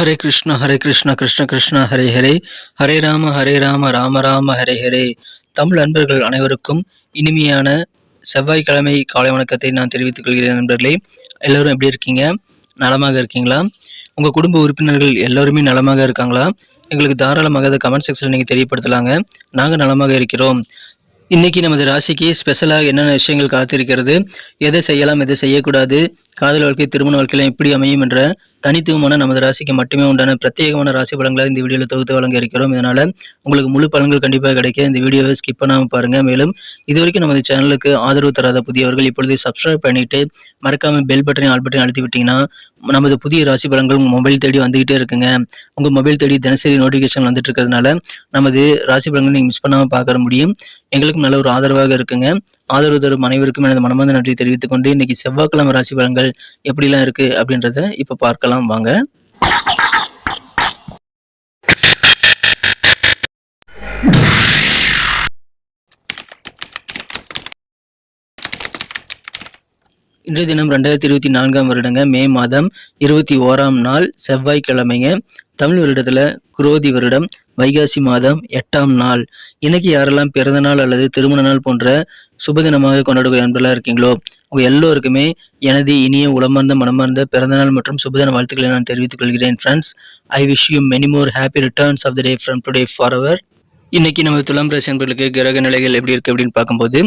ஹரே கிருஷ்ண ஹரே கிருஷ்ண கிருஷ்ண கிருஷ்ண ஹரே ஹரே. ஹரே ராம ஹரே ராம ராம ராம ஹரே ஹரே. தமிழ் அன்பர்கள் அனைவருக்கும் இனிமையான செவ்வாய்க்கிழமை காலை வணக்கத்தை நான் தெரிவித்துக் கொள்கிறேன் நண்பர்களே. எல்லோரும் எப்படி இருக்கீங்க? நலமாக இருக்கீங்களா? உங்கள் குடும்ப உறுப்பினர்கள் எல்லோருமே நலமாக இருக்காங்களா? எங்களுக்கு தாராளமாக அதை கமெண்ட் செக்ஷனில் நீங்கள் தெரியப்படுத்தலாங்க. நாங்கள் நலமாக இருக்கிறோம். இன்றைக்கி நமது ராசிக்கு ஸ்பெஷலாக என்னென்ன விஷயங்கள் காத்திருக்கிறது? எதை செய்யலாம் எதை செய்யக்கூடாது? காதல் வாழ்க்கை திருமண வாழ்க்கையில எப்படி அமையும் என்ற தனித்துவமான நமது ராசிக்கு மட்டுமே உண்டான பிரத்யேகமான ராசி பலன்களை இந்த வீடியோவில் தொகுத்து வழங்க இருக்கிறோம். இதனால உங்களுக்கு முழு பலன்கள் கண்டிப்பாக கிடைக்க இந்த வீடியோவை ஸ்கிப் பண்ணாமல் பாருங்க. மேலும் இது வரைக்கும் நமது சேனலுக்கு ஆதரவு தராத புதியவர்கள் இப்பொழுது சப்ஸ்கிரைப் பண்ணிட்டு மறக்காம பெல் பட்டனை ஆல் பட்டனை அழுத்தி விட்டீங்கன்னா நமது புதிய ராசி பலன்கள் உங்கள் மொபைல் தேடி வந்துகிட்டே இருக்குங்க. உங்கள் மொபைல் தேடி தினசரி நோட்டிஃபிகேஷன் வந்துட்டு இருக்கிறதுனால நமது ராசி பலன்கள் நீங்கள் மிஸ் பண்ணாமல் பார்க்க முடியும். எங்களுக்கும் நல்ல ஒரு ஆதரவாக இருக்குங்க. ஆதரவு தரும் அனைவருக்கும் எனது மனமார்ந்த நன்றி தெரிவித்துக் கொண்டு இன்னைக்கு செவ்வாய்க்கிழமை ராசி பலன்கள் எப்படிலாம் இருக்கு அப்படின்றத இப்ப பார்க்கலாம். வாங்க. இன்றைய தினம் ரெண்டாயிரத்தி இருபத்தி நான்காம் வருடங்க மே மாதம் இருபத்தி ஓராம் நாள் செவ்வாய்க்கிழமைங்க. தமிழ் வருடத்துல குரோதி வருடம் வைகாசி மாதம் எட்டாம் நாள். இன்னைக்கு யாரெல்லாம் பிறந்த நாள் அல்லது திருமண நாள் போன்ற சுபதினமாக கொண்டாடக்கூடிய அன்பெல்லாம் இருக்கீங்களோ உங்க எல்லோருக்குமே எனது இனிய உளமார்ந்த மனமார்ந்த பிறந்தநாள் மற்றும் சுபதின வாழ்த்துக்களை நான் தெரிவித்துக் கொள்கிறேன் friends I wish you many more happy returns of the day from today for our இன்னைக்கு நம்ம துலாம் ராசி அன்பர்களுக்கு கிரக நிலைகள் எப்படி இருக்கு அப்படின்னு பார்க்கும்போது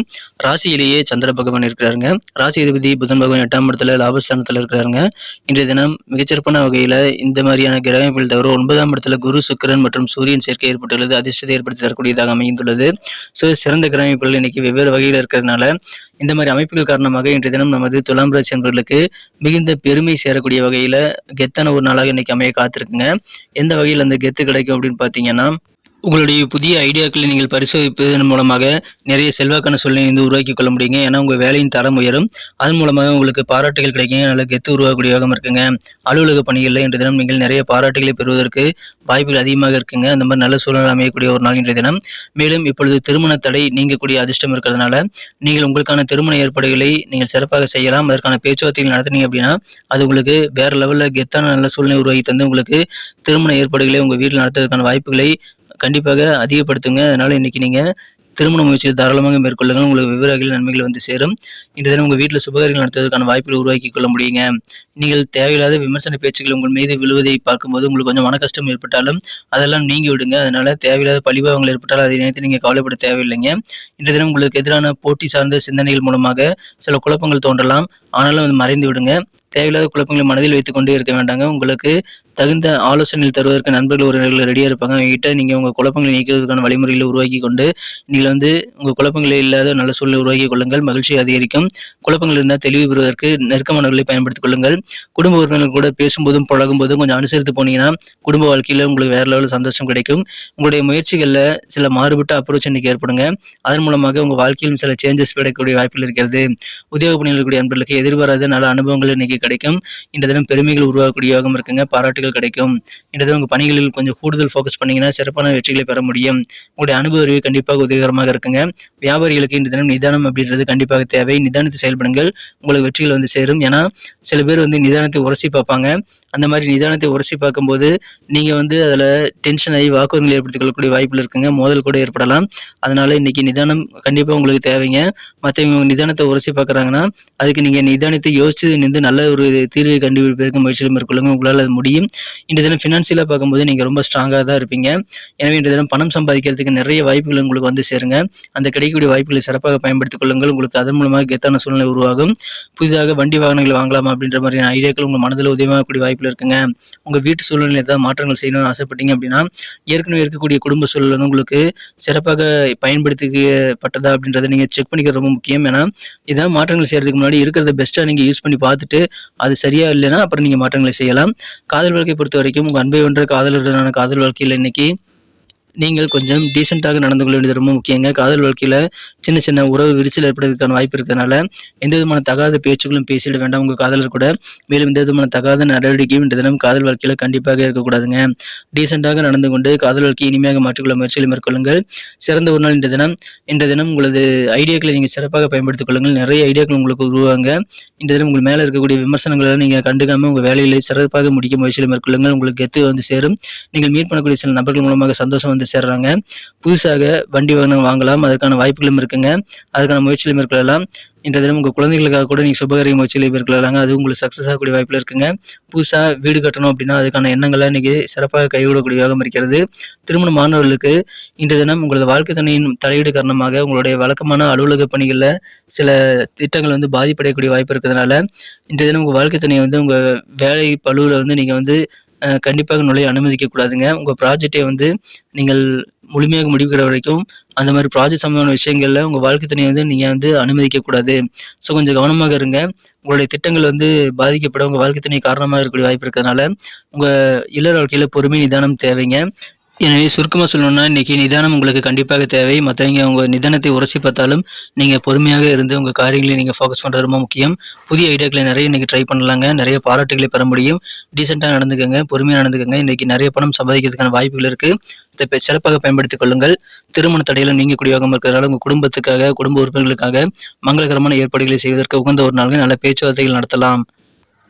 ராசியிலேயே சந்திர பகவான் இருக்கிறாருங்க. ராசி அதிபதி புதன் பகவான் எட்டாம் இடத்துல லாபஸ்தானத்துல இருக்கிறாருங்க. இன்றைய தினம் மிகச்சிறப்பான வகையில இந்த மாதிரியான கிரகங்கள் தவிர ஒன்பதாம் இடத்துல குரு சுக்கிரன் மற்றும் சூரியன் சேர்க்கை ஏற்பட்டுள்ளது. அதிர்ஷ்டத்தை ஏற்படுத்தி தரக்கூடியதாக அமைந்துள்ளது. ஸோ சிறந்த கிரக அமைப்புகள் இன்னைக்கு வெவ்வேறு வகையில் இருக்கிறதுனால இந்த மாதிரி அமைப்புகள் காரணமாக இன்றைய தினம் நமது துலாம் ராசி என்பவர்களுக்கு மிகுந்த பெருமை சேரக்கூடிய வகையில கெத்தான ஒரு நாளாக இன்னைக்கு அமைய காத்திருக்குங்க. எந்த வகையில் அந்த கெத்து கிடைக்கும் அப்படின்னு பார்த்தீங்கன்னா உங்களுடைய புதிய ஐடியாக்களை நீங்கள் பரிசோதிப்பதன் மூலமாக நிறைய செல்வாக்கான சூழ்நிலை வந்து உருவாக்கி கொள்ள முடியுங்க. ஏன்னா உங்கள் வேலையின் தரம் உயரும். அதன் மூலமாக உங்களுக்கு பாராட்டுகள் கிடைக்குங்க. நல்ல கெத்து உருவாகக்கூடிய யோகம் இருக்குங்க. அலுவலக பணிகளில் இன்றைய தினம் நீங்கள் நிறைய பாராட்டுகளை பெறுவதற்கு வாய்ப்புகள் அதிகமாக இருக்குங்க. அந்த மாதிரி நல்ல சூழ்நிலை அமையக்கூடிய ஒரு நாள் இன்றைய தினம். மேலும் இப்பொழுது திருமண தடை நீங்கக்கூடிய அதிர்ஷ்டம் இருக்கிறதுனால நீங்கள் உங்களுக்கான திருமண ஏற்பாடுகளை நீங்கள் சிறப்பாக செய்யலாம். அதற்கான பேச்சுவார்த்தைகள் நடத்துனீங்க அப்படின்னா அது உங்களுக்கு வேறு லெவலில் கெத்தான நல்ல சூழ்நிலை உருவாக்கி தந்து உங்களுக்கு திருமண ஏற்பாடுகளை உங்கள் வீட்டில் நடத்துவதற்கான வாய்ப்புகளை கண்டிப்பாக அதிகப்படுத்துங்க. அதனால இன்றைக்கி நீங்கள் திருமண முயற்சியை தாராளமாக மேற்கொள்ளுங்கள். உங்களுக்கு விவரங்கள் நன்மைகள் வந்து சேரும். இந்த தினம் உங்கள் வீட்டில் சுபகாரியங்கள் நடத்துவதற்கான வாய்ப்புகளை உருவாக்கி கொள்ள முடியுங்க. நீங்கள் தேவையில்லாத விமர்சன பேச்சுகள் உங்கள் மீது விழுவதை பார்க்கும்போது உங்களுக்கு கொஞ்சம் மன கஷ்டம் ஏற்பட்டாலும் அதெல்லாம் நீங்கி விடுங்க. அதனால தேவையில்லாத பழிபாவங்கள் ஏற்பட்டாலும் அதை நினைத்து நீங்கள் கவலைப்பட தேவையில்லைங்க. இன்று தினம் உங்களுக்கு எதிரான போட்டி சார்ந்த சிந்தனைகள் மூலமாக சில குழப்பங்கள் தோன்றலாம். ஆனாலும் அது மறைந்து விடுங்க. தேவையில்லாத குழப்பங்களை மனதில் வைத்துக்கொண்டே இருக்க வேண்டாங்க. உங்களுக்கு தகுந்த ஆலோசனைகள் தருவதற்கு நண்பர்கள் உறவினர்கள் ரெடியாக இருப்பாங்க. அவங்ககிட்ட நீங்கள் உங்கள் குழப்பங்களை நீக்குவதற்கான வழிமுறைகளை உருவாக்கி கொண்டு நீங்கள் வந்து உங்கள் குழப்பங்களே இல்லாத நல்ல சூழலை உருவாக்கி கொள்ளுங்கள். மகிழ்ச்சி அதிகரிக்கும். குழப்பங்கள் இருந்தால் தெளிவு பெறுவதற்கு நெருக்கமானவர்களை பயன்படுத்திக் கொள்ளுங்கள். குடும்ப உறவினர்கள் கூட பேசும்போதும் பழகும் போதும் கொஞ்சம் அனுசரித்து போனீங்கன்னா குடும்ப வாழ்க்கையில் உங்களுக்கு வேற லெவலில் சந்தோஷம் கிடைக்கும். உங்களுடைய முயற்சிகளில் சில மாறுபட்ட அப்ரோச் இன்னைக்கு ஏற்படுங்க. அதன் மூலமாக உங்கள் வாழ்க்கையிலும் சில சேஞ்சஸ் கிடைக்கக்கூடிய வாய்ப்புகள் இருக்கிறது. உத்தியோக பணியில் இருக்கக்கூடிய நண்பர்களுக்கு எதிர்பாராத நல்ல அனுபவங்கள் இன்னைக்கு கிடைக்கும். இந்த தினம் பெருமைகள் உருவாக்கக்கூடிய யோகம் இருக்குங்க. வெற்றிகள் கிடைக்கும். இந்த உங்கள் பணிகளில் கொஞ்சம் கூடுதல் ஃபோக்கஸ் பண்ணீங்கன்னா சிறப்பான வெற்றிகளை பெற முடியும். உங்களுடைய அனுபவ அறிவு கண்டிப்பாக உதவிகரமாக இருக்குங்க. வியாபாரிகளுக்கு இன்று தினம் நிதானம் அப்படின்றது கண்டிப்பாக தேவை. நிதானத்தை செயல்படுங்கள். உங்களுக்கு வெற்றிகள் வந்து சேரும். ஏன்னா சில பேர் வந்து நிதானத்தை உரசி பார்ப்பாங்க. அந்த மாதிரி நிதானத்தை உரசி பார்க்கும்போது நீங்கள் வந்து அதில் டென்ஷன் ஆகி வாக்குவதங்களை ஏற்படுத்திக் கொள்ளக்கூடிய வாய்ப்பில் இருக்குங்க. மோதல் கூட ஏற்படலாம். அதனால இன்னைக்கு நிதானம் கண்டிப்பாக உங்களுக்கு தேவைங்க. மற்றவங்க நிதானத்தை உரசி பார்க்குறாங்கன்னா அதுக்கு நீங்கள் நிதானத்தை யோசிச்சு நின்று நல்ல ஒரு தீர்வை கண்டுபிடிப்பதற்கு முயற்சியில் மேற்கொள்ளுங்க. உங்களால் அது முடியும். இந்த தினம் ஃபினான்சியலாக பார்க்கும்போது நீங்கள் ரொம்ப ஸ்ட்ராங்காக தான் இருப்பீங்க. எனவே இந்த தினம் பணம் சம்பாதிக்கிறதுக்கு நிறைய வாய்ப்புகள் உங்களுக்கு வந்து சேருங்க. அந்த கிடைக்கக்கூடிய வாய்ப்புகளை சிறப்பாக பயன்படுத்திக் கொள்ளுங்கள். உங்களுக்கு அதன் மூலமாக கெத்தான சூழ்நிலை உருவாகும். புதிதாக வண்டி வாகனங்கள் வாங்கலாமா அப்படின்ற மாதிரியான ஐடியாக்கள் உங்கள் மனதில் உதயமாகக்கூடிய வாய்ப்புகள் இருக்குங்க. உங்கள் வீட்டு சூழ்நிலை ஏதாவது மாற்றங்கள் செய்யணும்னு ஆசைப்பட்டீங்க அப்படின்னா ஏற்கனவே இருக்கக்கூடிய குடும்ப சூழல் வந்து உங்களுக்கு சிறப்பாக பயன்படுத்திக்கப்பட்டதா அப்படின்றத நீங்கள் செக் பண்ணிக்கிறது ரொம்ப முக்கியம். ஏன்னா இதான் மாற்றங்கள் செய்யறதுக்கு முன்னாடி இருக்கிறத பெஸ்ட்டாக நீங்கள் யூஸ் பண்ணி பார்த்துட்டு அது சரியா இல்லைன்னா அப்புறம் நீங்கள் மாற்றங்களை செய்யலாம். காதல் வாழ்க்கை பொறுத்த வரைக்கும் உங்கள் அன்பை ஒன்ற காதலருடனான காதல் வாழ்க்கையில் இன்னைக்கு நீங்கள் கொஞ்சம் டீசெண்டாக நடந்து கொள்ள வேண்டியது ரொம்ப முக்கியங்க. காதல் வாழ்க்கையில் சின்ன சின்ன உறவு விரிசல் ஏற்படுறதுக்கான வாய்ப்பு இருக்கிறதுனால எந்த விதமான தகாத பேச்சுக்களும் பேசிட வேண்டாம். உங்கள் காதலர் கூட மேலும் எந்த விதமான தகாத நடவடிக்கையும் இந்த தினம் காதல் வாழ்க்கையில் கண்டிப்பாக இருக்கக்கூடாதுங்க. டீசெண்டாக நடந்து கொண்டு காதல் வாழ்க்கையை இனிமையாக மாற்றிக்கொள்ள முயற்சிகளை மேற்கொள்ளுங்கள். சிறந்த ஒரு நாள் இந்த தினம். இந்த தினம் உங்களது ஐடியாக்களை நீங்கள் சிறப்பாக பயன்படுத்திக் கொள்ளுங்கள். நிறைய ஐடியாக்கள் உங்களுக்கு உருவாங்க. இந்த தினம் உங்கள் மேலே இருக்கக்கூடிய விமர்சனங்களை நீங்கள் கண்டுக்காமல் உங்கள் வேலைகளை சிறப்பாக முடிக்க முயற்சிகளை மேற்கொள்ளுங்கள். உங்களுக்கு கெத்து வந்து சேரும். நீங்கள் மீட் பண்ணக்கூடிய சில நபர்கள் மூலமாக சந்தோஷம் வந்து சேர்றாங்க. புதுசாக வண்டி வாகனம் வாங்கலாம். அதற்கான வாய்ப்புகளும் இருக்குங்க. அதுக்கான முயற்சியிலும் இருக்கலாம் இன்றைய தினம் உங்கள் குழந்தைகளுக்காக கூட நீங்கள் சுபகாரிய முயற்சியில் மேற்கொள்ளலாங்க. அது உங்களுக்கு சக்ஸஸ் ஆகக்கூடிய வாய்ப்பில் இருக்குங்க. புதுசாக வீடு கட்டணும் அப்படின்னா அதுக்கான எண்ணங்களை இன்றைக்கி சிறப்பாக கைவிடக்கூடிய யோகம் இருக்கிறது. திருமண மாணவர்களுக்கு இன்றைய தினம் உங்களது வாழ்க்கை துணையின் தலையீடு காரணமாக உங்களுடைய வழக்கமான அலுவலக பணிகளில் சில திட்டங்கள் வந்து பாதிப்படையக்கூடிய வாய்ப்பு இருக்கிறதுனால இன்றைய தினம் உங்கள் வாழ்க்கை துணையை வந்து உங்கள் வேலை பழுவில் வந்து நீங்கள் வந்து கண்டிப்பாக நுழைய அனுமதிக்க கூடாதுங்க உங்கள் ப்ராஜெக்டை வந்து நீங்கள் முழுமையாக முடிக்கிற வரைக்கும் அந்த மாதிரி ப்ராஜெக்ட் சம்மந்தமான விஷயங்களில் உங்கள் வாழ்க்கை துணையை வந்து நீங்கள் வந்து அனுமதிக்கக்கூடாது. ஸோ கொஞ்சம் கவனமாக இருங்க. உங்களுடைய திட்டங்கள் வந்து பாதிக்கப்பட உங்கள் வாழ்க்கை துணை காரணமாக இருக்கக்கூடிய வாய்ப்பு இருக்கிறதுனால உங்கள் இல்லற வாழ்க்கையில் பொறுமை நிதானம் தேவைங்க. எனவே சுருக்கமாக சொல்லணும்னா இன்றைக்கி நிதானம் உங்களுக்கு கண்டிப்பாக தேவை. மற்றவங்க உங்கள் நிதானத்தை உரசி பார்த்தாலும் நீங்கள் பொறுமையாக இருந்து உங்கள் காரியங்களை நீங்கள் ஃபோக்கஸ் பண்ணுறது ரொம்ப முக்கியம். புதிய ஐடியாக்களை நிறைய இன்றைக்கி ட்ரை பண்ணலாங்க. நிறைய பாராட்டுகளை பெற முடியும். டீசெண்டாக நடந்துக்கோங்க பொறுமையாக நடந்துக்கோங்க. இன்றைக்கி நிறைய பணம் சம்பாதிக்கிறதுக்கான வாய்ப்புகள் இருக்குது இதை சிறப்பாக பயன்படுத்திக் கொள்ளுங்கள். திருமண தடையில் நீங்கள் யோகம் இருக்கிறதால உங்கள் குடும்பத்துக்காக குடும்ப உறுப்பினர்களுக்காக மங்களகரமான ஏற்பாடுகளை செய்வதற்கு உகந்த ஒரு நாள்கள் நல்ல பேச்சுவார்த்தைகள் நடத்தலாம்.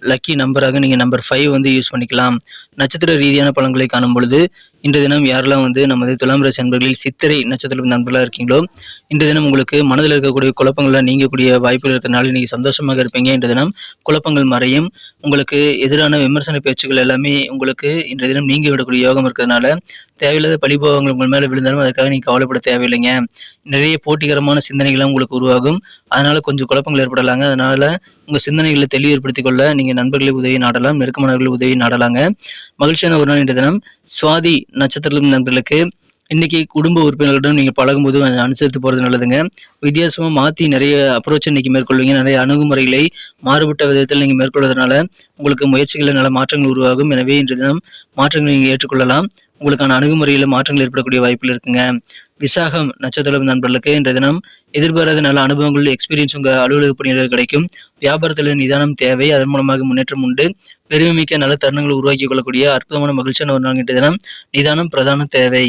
லக்கி நம்பராக நீங்கள் நம்பர் ஃபைவ் வந்து யூஸ் பண்ணிக்கலாம். நட்சத்திர ரீதியான பலன்களை காணும் பொழுது இன்றைய தினம் யாரெல்லாம் வந்து நமது துலாம் ராசி நண்பர்களில் சித்திரை நட்சத்திரம் நண்பர்களாக இருக்கீங்களோ இன்றைய தினம் உங்களுக்கு மனதில் இருக்கக்கூடிய குழப்பங்கள்லாம் நீங்கக்கூடிய வாய்ப்புகள் இருக்கிறனால நீங்கள் சந்தோஷமாக இருப்பீங்க. இன்றைய தினம் குழப்பங்கள் மறையும். உங்களுக்கு எதிரான விமர்சன பேச்சுக்கள் எல்லாமே உங்களுக்கு இன்றைய தினம் நீங்க விடக்கூடிய யோகம் இருக்கிறதுனால தேவையில்லாத பழிபோகங்கள் உங்கள் மேலே விழுந்தாலும் அதுக்காக நீங்கள் கவலைப்பட தேவையில்லைங்க. நிறைய போட்டிகரமான சிந்தனைகள்லாம் உங்களுக்கு உருவாகும். அதனால கொஞ்சம் குழப்பங்கள் ஏற்படலாங்க. அதனால உங்கள் சிந்தனைகளை தெளிவுபடுத்திக் கொள்ள நீங்கள் நண்பர்களை உதவி நாடலாம் நெருக்கமானவர்கள் உதவி நாடலாங்க. மகிழ்ச்சியான ஒரு நாள் இன்றைய தினம். சுவாதி நட்சத்திரம் நண்பர்களுக்கு இன்னைக்கு குடும்ப உறுப்பினர்களிடம் நீங்கள் பழகும்போது கொஞ்சம் அனுசரித்து போகிறது நல்லதுங்க. வித்தியாசமாக மாற்றி நிறைய அப்ரோச் இன்னைக்கு மேற்கொள்வீங்க. நிறைய அணுகுமுறைகளை மாறுபட்ட விதத்தில் நீங்கள் மேற்கொள்வதனால உங்களுக்கு முயற்சிகளில் நல்ல மாற்றங்கள் உருவாகும். எனவே இன்று தினம் மாற்றங்களை நீங்கள் ஏற்றுக்கொள்ளலாம். உங்களுக்கான அணுகுமுறையில் மாற்றங்கள் ஏற்படக்கூடிய வாய்ப்புகள் இருக்குங்க. விசாகம் நட்சத்திரம் நண்பர்களுக்கு இன்றைய தினம் எதிர்பாராத நல்ல அனுபவங்கள் எக்ஸ்பீரியன்ஸ் உங்கள் அலுவலக பணியாளர்கள் கிடைக்கும். வியாபாரத்தில் நிதானம் தேவை. அதன் மூலமாக முன்னேற்றம் உண்டு. பெருமைமிக்க நல்ல தருணங்களை உருவாக்கி கொள்ளக்கூடிய அற்புதமான மகிழ்ச்சியான ஒரு நாள் இன்றைய தினம். நிதானம் பிரதான தேவை.